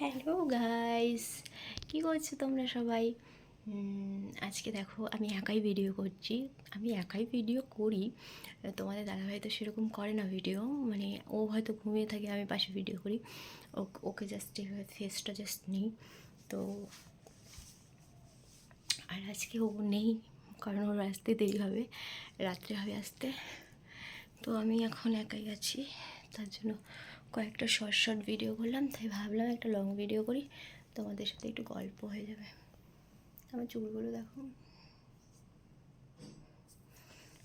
Hello guys কী করছ তোমরা সবাই? আজকে দেখো, আমি একাই ভিডিও করছি। আমি একাই ভিডিও করি। তোমাদের দাদাভাই তো সেরকম করে না ভিডিও মানে ও হয়তো ঘুমিয়ে থাকে, আমি পাশে ভিডিও করি। ওকে জাস্ট ফেসটা জাস্ট নেই। তো আর আজকে ও নেই, কারণ ওর আসতে দেরি হবে, রাত্রে হবে আসতে। তো আমি এখন একাই আছি, তার জন্য কয়েকটা শর্ট শর্ট ভিডিও করলাম, তাই ভাবলাম একটা লং ভিডিও করি, তোমাদের সাথে একটু গল্প হয়ে যাবে। আমার চুলগুলো দেখো।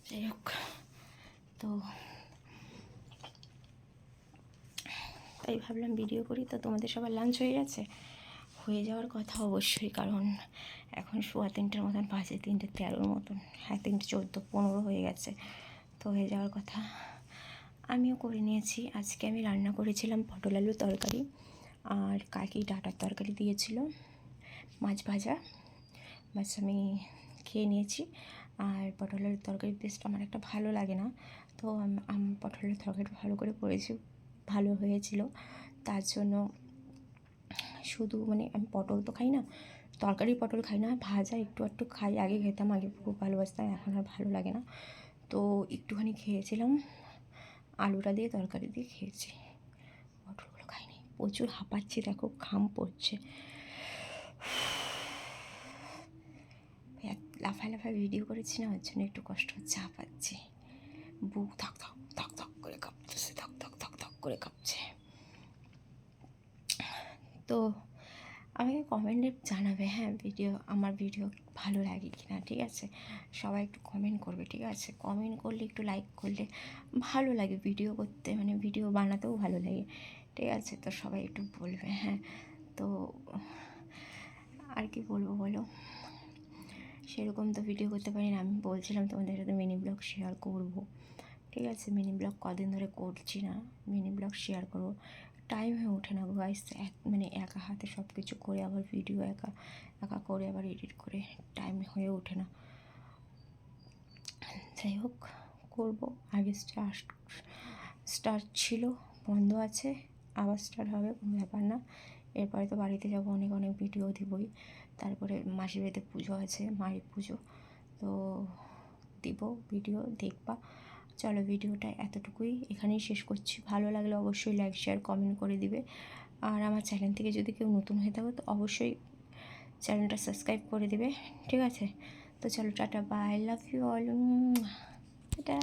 যাই হোক, তো তাই ভাবলাম ভিডিও করি, তো তোমাদের সবার লাঞ্চ হয়ে গেছে? হয়ে যাওয়ার কথা অবশ্যই, কারণ এখন সোয়া তিনটের মতন, বাজে তিনটে তেরোর মতন হ্যাঁ তিনটে চোদ্দ, পনেরো হয়ে গেছে, তো হয়ে যাওয়ার কথা। আমিও করে নিয়েছি। আজকে আমি রান্না করেছিলাম পটল আলুর তরকারি আর কাকি ডাটার তরকারি দিয়েছিল, মাছ ভাজা। বাস আমি খেয়ে নিয়েছি। আর পটল পটলের তরকারির টেস্ট আমার একটা ভালো লাগে না। তো আম- আমি পটলের তরকারি ভালো করে করেছি ভালো হয়েছিল। তার জন্য শুধু মানে আমি পটল তো খাই না তরকারি পটল খাই না, ভাজা একটু একটু খাই। আগে খেতাম, আগে খুব ভালোবাসতাম, এখন আর ভালো লাগে না। তো একটুখানি খেয়েছিলাম। আলুটা দিয়ে তরকারি দিয়ে খেয়েছি। মটরগুলো খাইনি। প্রচুর হাঁপাচ্ছি, দেখো, ঘাম পড়ছে। লাফায় লাফায় ভিডিও করেছি না ওর জন্য একটু কষ্ট হচ্ছে, হাঁপাচ্ছি। বুক ধক ধক ধক ধক করে কাঁপতেছে, ধক ধক ধক ধক করে কাঁপছে। তো আমাকে কমেন্টে জানাবে হ্যাঁ ভিডিও আমার ভিডিও ভালো লাগে কি না ঠিক আছে? সবাই একটু কমেন্ট করবে, ঠিক আছে? কমেন্ট করলে, একটু লাইক করলে ভালো লাগে ভিডিও করতে মানে ভিডিও বানাতেও ভালো লাগে, ঠিক আছে? তো সবাই একটু বলবে হ্যাঁ? তো আর কি বলব বলো? সেরকম তো ভিডিও করতে পারি না, আমি বলছিলাম তোমাদের সাথে মিনি ব্লগ শেয়ার করব, ঠিক আছে? মিনি ব্লগ কদিন ধরে করছি না মিনি ব্লগ শেয়ার করব। টাইম হয়ে ওঠে না গাইস মানে একা হাতে সব কিছু করে আবার ভিডিও একা একা করে আবার এডিট করে টাইম হয়ে ওঠে না। যাই হোক, করব। আগে স্টার্ট স্টার্ট ছিল, বন্ধ আছে, আবার স্টার্ট হবে, কোনো ব্যাপার না। এরপরে তো বাড়িতে যাব, অনেক অনেক ভিডিও দিবই। তারপরে মাসির বাড়িতে পুজো আছে, মায়ের পুজো। তো দিব ভিডিও দেখবা। চলো ভিডিওটা এতটুকুই এখানেই শেষ করছি। ভালো লাগলে অবশ্যই লাইক শেয়ার কমেন্ট করে দিবে। আর আমার চ্যানেল থেকে যদি কেউ নতুন হয়ে থাকো তো অবশ্যই চ্যানেলটা সাবস্ক্রাইব করে দিবে। ঠিক আছে? তো চলো, tata bye love you all tata.